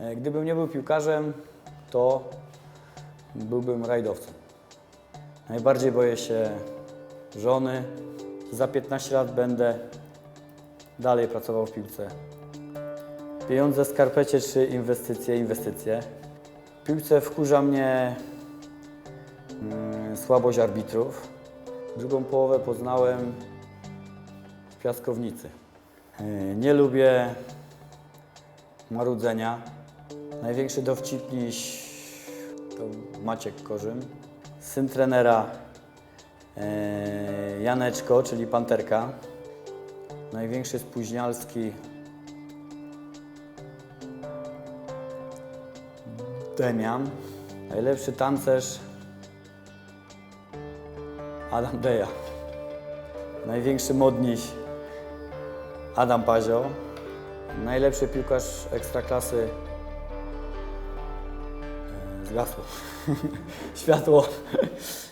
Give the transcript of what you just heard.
E, Gdybym nie był piłkarzem, to byłbym rajdowcem. Najbardziej boję się żony. Za 15 lat będę dalej pracował w piłce. Pieniądze w skarpecie czy inwestycje? Inwestycje. W piłce wkurza mnie mm, słabość arbitrów. Drugą połowę poznałem w piaskownicy. E, Nie lubię marudzenia. Największy dowcipniś to Maciek Korzym. Syn trenera e, Janeczko, czyli Panterka. Największy spóźnialski Demian. Najlepszy tancerz Adam Deja. Największy modniś Adam Pazio. Najlepszy piłkarz ekstraklasy zgasło. Światło